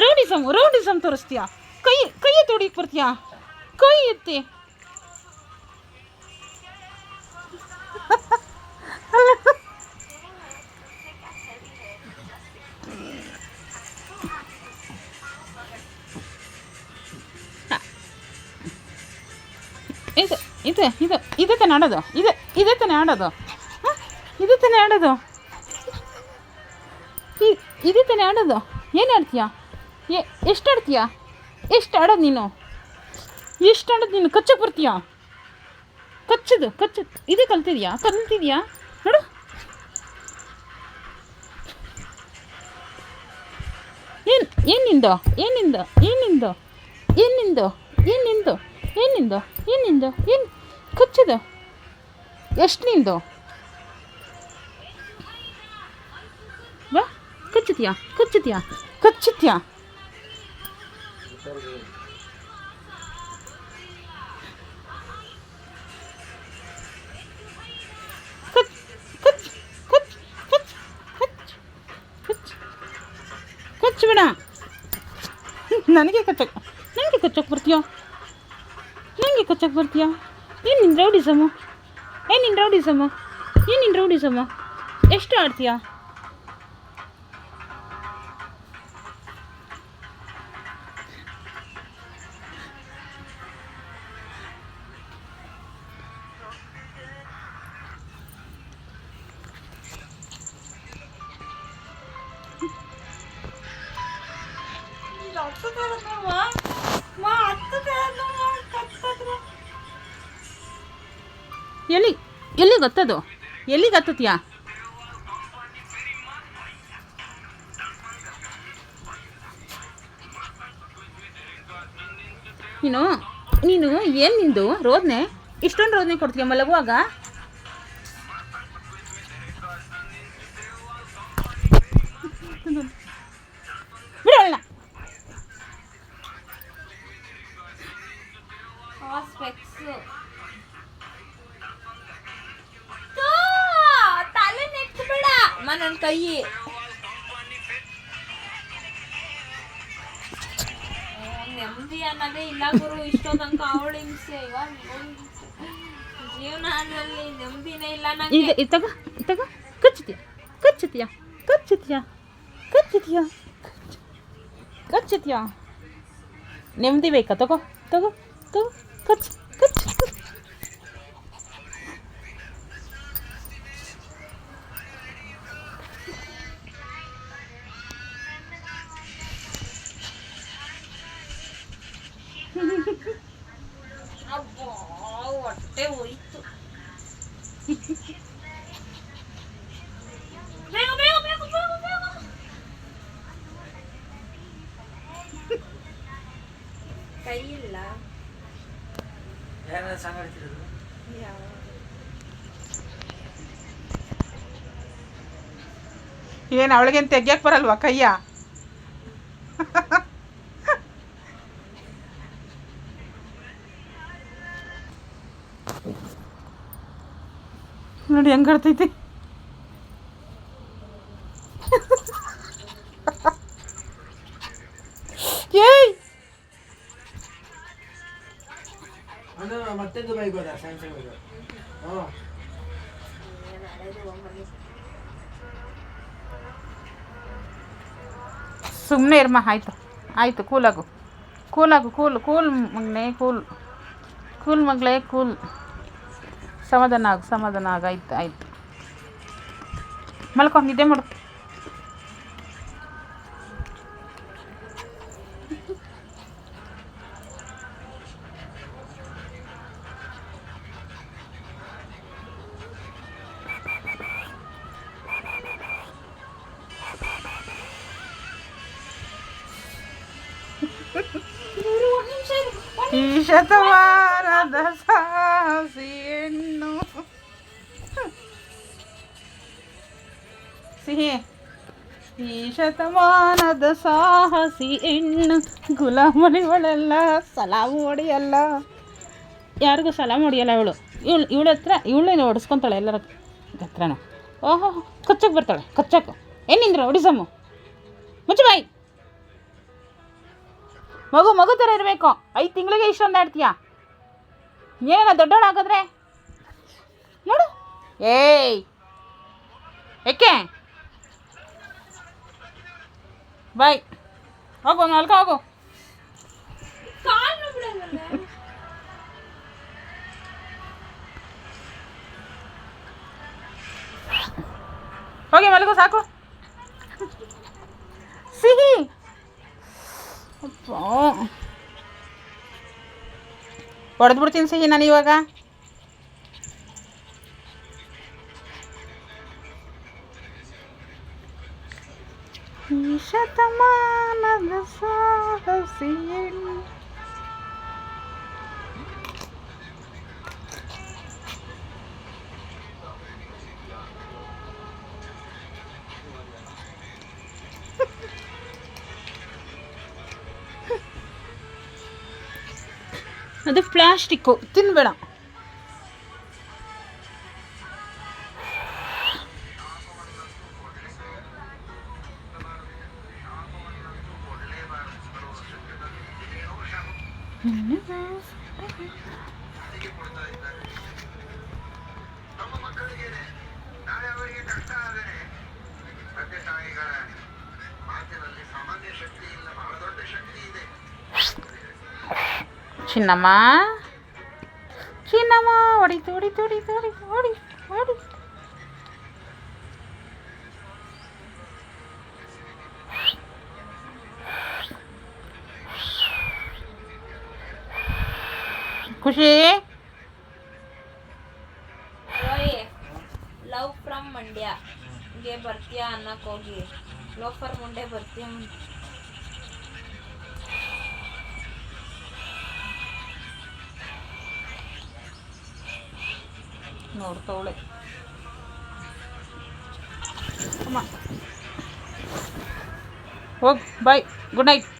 Rowdyism rowdyism ತೋರಿಸ್ತೀಯಾ? ಕೈ ಕೈ ಹೊಡಿಯಕ್ಕೆ ಬರ್ತೀಯಾ? ಕೈ ಎತ್ತಿ. ಇದೆ, ಇದು ಇದು, ಇದೇ ತಾನೇ ಆಡೋದು? ಇದೆ, ಇದೇ ತಾನೇ ಆಡೋದು? ಹಾಂ? ಇದೇ ತಾನೇ ಆಡೋದು? ಇದೇ ತಾನೇ ಆಡೋದು? ಏನು ಆಡ್ತೀಯಾ? ಎ ಎಷ್ಟು ಆಡ್ತೀಯಾ? ಎಷ್ಟು ಆಡೋದು ನೀನು? ಎಷ್ಟು ಆಡೋದು ನೀನು? ಕಚ್ಚಕ್ಕೆ ಬರ್ತೀಯಾ? ಕಚ್ಚದು, ಕಚ್ಚ ಇದೇ ಕಲ್ತಿದ್ಯಾ? ಕಲ್ತಿದ್ಯಾ? ನೋಡು. ಏನು ಏನಿಂದು ಏನಿಂದು ಏನಿಂದು ಏನಿಂದು ಏನಿಂದು ಏನಿಂದು ಏನಿಂದು ಏನು ಕಚ್ಚದು. ಎಷ್ಟು ನಿಂದು? ಬಾ ಕಚ್ಚುತ್ತೀಯಾ ಕಚ್ಚುತ್ತೀಯಾ ಕಚ್ಚುತ್ತೀಯಾ ಕಚ್ಚು ಬೇಡ ನನಗೆ ಕಚ್ಚಕ್ಕೆ ನನಗೆ ಕಚ್ಚಕ್ಕೆ ಬರ್ತೀಯಾ ನನಗೆ ಕಚ್ಚಕ್ಕೆ ಬರ್ತೀಯಾ ಏನು ನಿನ್ನ ರೌಡಿಸಮ್ಮ ಏನು ನಿನ್ನ ರೌಡಿಸಮ್ಮ ಏನು ನಿನ್ನ ರೌಡಿಸಮ್ಮ ಎಷ್ಟು ಆಡ್ತೀಯಾ ಎಲ್ಲಿ ಎಲ್ಲಿ ಗೊತ್ತದು? ಎಲ್ಲಿ ಗೊತ್ತತ್ಯಾ? ಇನ್ನು ನೀನು ಏನು ನಿಂದು ರೋದನೆ? ಇಷ್ಟೊಂದು ರೋದನೆ ಕೊಡ್ತೀಯ ಮಲಗುವಾಗ? ನನ್ನ ಕೈ ನೆಮ್ಮದಿ ಅನ್ನೋದೇ ಇಲ್ಲ ಗುರು ಇಷ್ಟೋ ತನಕ ಅವಳ ಹಿಂಸೆ. ಇವಾಗ ಜೀವನದಲ್ಲಿ ನೆಮ್ಮದಿನೇ ಇಲ್ಲ ನಂಗೆ. ಈಗ ಇದು ತಗೋ ಇದು ತಗೋ. ಕಚ್ಚುತ್ತೀಯ ಕಚ್ಚುತ್ತೀಯ ಕಚ್ಚುತ್ತೀಯ ಕಚ್ಚುತ್ತೀಯ ಕಚ್ಚುತ್ತೀಯ. ನೆಮ್ಮದಿ ಬೇಕಾ? ತಗೋ ತಗೋ ತಗೋ ಕಚ್ ಸಂಗಾಡ್ತಿರೋದು ಏನು ಅವಳಿಗೇನು ತೆಗಿಯಕ್ಕೆ ಬರಲ್ವಾ ಕೈಯ? ನೋಡಿ ಹೆಂಗ್ ಮತ್ತೆ ದುಬೈಗೆ ಹೋದ ಸ್ಯಾಮ್ಸಂಗ್ ಹ್ಞೂ ಸುಮ್ಮನೆ ಇರ್ಮ ಆಯಿತು. ಆಯಿತು ಕೂಲಾಗು ಕೂಲಾಗು ಕೂಲ್ ಕೂಲ್ ಮಗನೇ ಕೂಲ್ ಕೂಲ್ ಮಗಳೇ ಕೂಲ್ ಸಮಾಧಾನ ಆಗು ಸಮಾಧಾನ ಆಗ. ಆಯ್ತು ಆಯ್ತು. ಮಲ್ಕೊ ನಿದ್ದೆ ಮಾಡು. ಈ ಶತಮಾನದ ಸಾಹಸಿ ಸಿಹಿ. ಈ ಶತಮಾನದ ಸಾಹಸಿ ಹೆಣ್ಣು ಗುಲಾಮಳಿವಳೆಲ್ಲ ಸಲಾಮ್ ಹೊಡಿಯಲ್ಲ ಯಾರಿಗೂ ಸಲಾಮ್ ಹೊಡಿಯಲ್ಲ ಇವಳು. ಇವಳು, ಇವಳ ಹತ್ರ ಇವಳೇನು ಹೊಡಿಸ್ಕೊತಾಳೆ ಎಲ್ಲರ ಹತ್ರನ? ಓಹೋ ಕಚ್ಚಕ್ಕೆ ಬರ್ತಾಳೆ ಕಚ್ಚಕ್ಕೆ ಏನಿಂದ್ರ ಹೊಡಿಸಮ್ಮು ಮುಚ್ಚು ಬಾಯಿ. ಮಗು ಮಗು ಥರ ಇರಬೇಕು. ಐದು ತಿಂಗಳಿಗೆ ಇಷ್ಟೊಂದು ಆಡ್ತೀಯ? ಏನ ದೊಡ್ಡವಳಾಗಿದ್ರೆ ನೋಡು. ಏಯ್. ಏಕೆ? ಬಾಯ್. ಹೋಗು ನಾಲ್ಕ ಹೋಗು. ಹೋಗಿ ಮಲಗು ಸಾಕು. ಸಿಹಿ. ಹೊಡೆದ್ಬಿಡ್ತೀನಿ ಸಿಹಿ ನಾನು ಇವಾಗ ಈ ಶತಮಾನದ ಸಾಹಸಿಯನು ಅದು ಪ್ಲಾಸ್ಟಿಕ್ಕು. ತಿನ್ಬೇಡ. ಸಾಮಾನ್ಯ ಶಕ್ತಿ ಚಿನ್ನಮ್ಮ ಚಿನ್ನಮ್ಮ ಹೊಡಿತು ಹೊಡಿತು ಹೊಡಿತು ಹೊಡಿತು ಹೊಡಿ ಹೊಡಿ ಖುಷಿ ಓಯ್ ಲವ್ ಫ್ರಮ್ ಮಂಡ್ಯ ಗೆ ಬರ್ತೀಯಾ ಅನ್ನಕ್ ಹೋಗಿ ಲೋಫರ್ ಮುಂಡೆ ಬರ್ತೀಯ ನೋಡ್ತವಳೆ ಅಮ್ಮ ಹೋಗಿ ಬಾಯ್ ಗುಡ್ ನೈಟ್